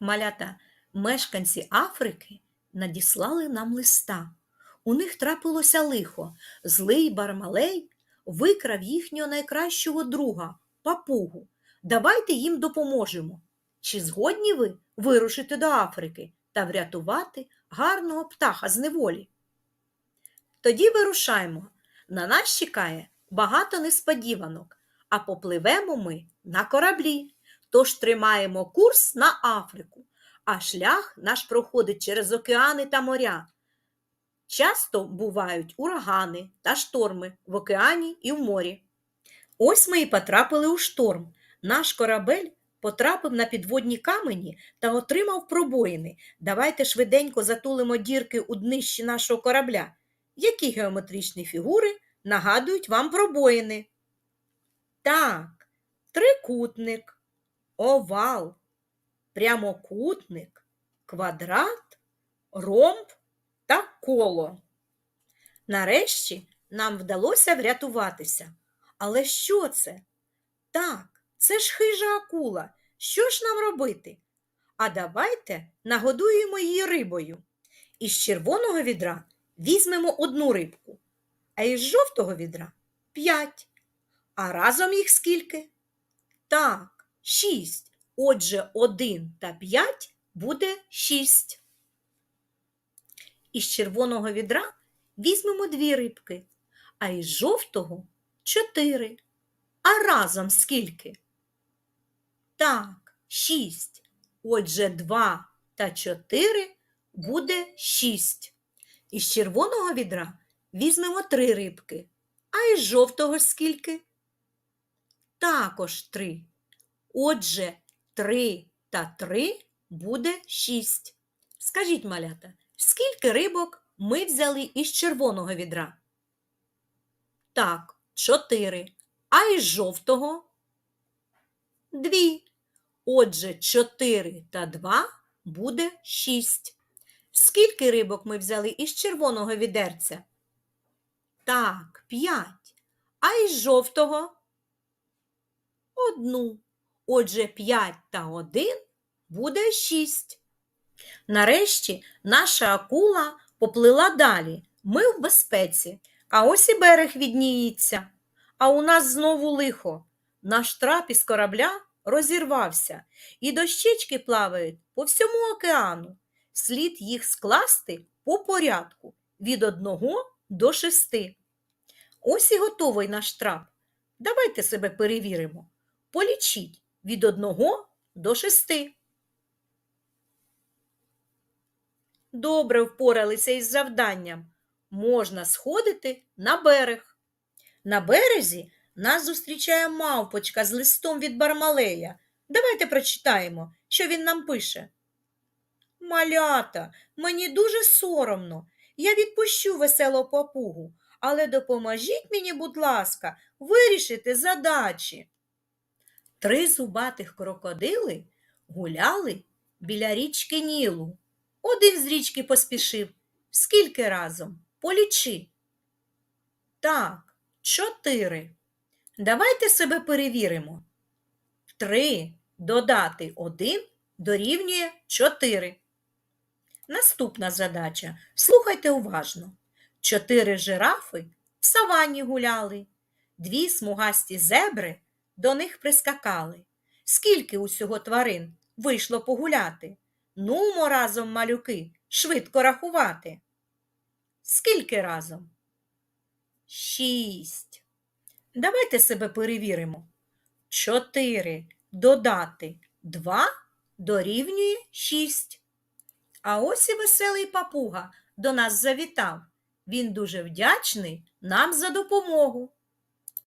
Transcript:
Малята, мешканці Африки надіслали нам листа. У них трапилося лихо. Злий Бармалей викрав їхнього найкращого друга, папугу. Давайте їм допоможемо. Чи згодні ви вирушити до Африки та врятувати гарного птаха з неволі? Тоді вирушаємо. На нас чекає багато несподіванок, а попливемо ми на кораблі. Тож тримаємо курс на Африку, а шлях наш проходить через океани та моря. Часто бувають урагани та шторми в океані і в морі. Ось ми і потрапили у шторм. Наш корабель потрапив на підводні камені та отримав пробоїни. Давайте швиденько затулимо дірки у днищі нашого корабля. Які геометричні фігури нагадують вам пробоїни? Так, трикутник, овал, прямокутник, квадрат, ромб та коло. Нарешті нам вдалося врятуватися. Але що це? Так, це ж хижа акула. Що ж нам робити? А давайте нагодуємо її рибою. Із червоного відра візьмемо одну рибку, а із жовтого відра п'ять. А разом їх скільки? Так, шість. Отже, один та п'ять буде шість. Із червоного відра візьмемо дві рибки, а із жовтого чотири. А разом скільки? Так, шість. Отже, два та чотири буде шість. Із червоного відра візьмемо три рибки, а із жовтого скільки? Також три. Отже, три та три буде шість. Скажіть, малята, скільки рибок ми взяли із червоного відра? Так, чотири. А із жовтого? Дві. Отже, чотири та два буде шість. Скільки рибок ми взяли із червоного відерця? Так, п'ять. А із жовтого? Одну. Отже, п'ять та один буде шість. Нарешті наша акула поплила далі. Ми в безпеці, а ось і берег відніється. А у нас знову лихо. Наш трап із корабля розірвався, і дощечки плавають по всьому океану. Слід їх скласти по порядку від одного до шести. Ось і готовий наш трап. Давайте себе перевіримо. Полічіть від одного до шести. Добре впоралися із завданням. Можна сходити на берег. На березі нас зустрічає мавпочка з листом від Бармалея. Давайте прочитаємо, що він нам пише. Малята, мені дуже соромно. Я відпущу веселу папугу, але допоможіть мені, будь ласка, вирішити задачі. Три зубатих крокодили гуляли біля річки Нілу. Один з річки поспішив. Скільки разом? Полічи. Так, чотири. Давайте себе перевіримо. Три додати один дорівнює чотири. Наступна задача. Слухайте уважно. Чотири жирафи в савані гуляли, дві смугасті зебри до них прискакали. Скільки усього тварин вийшло погуляти? Нумо разом, малюки, швидко рахувати. Скільки разом? Шість. Давайте себе перевіримо. Чотири додати два дорівнює шість. А ось і веселий папуга до нас завітав. Він дуже вдячний нам за допомогу.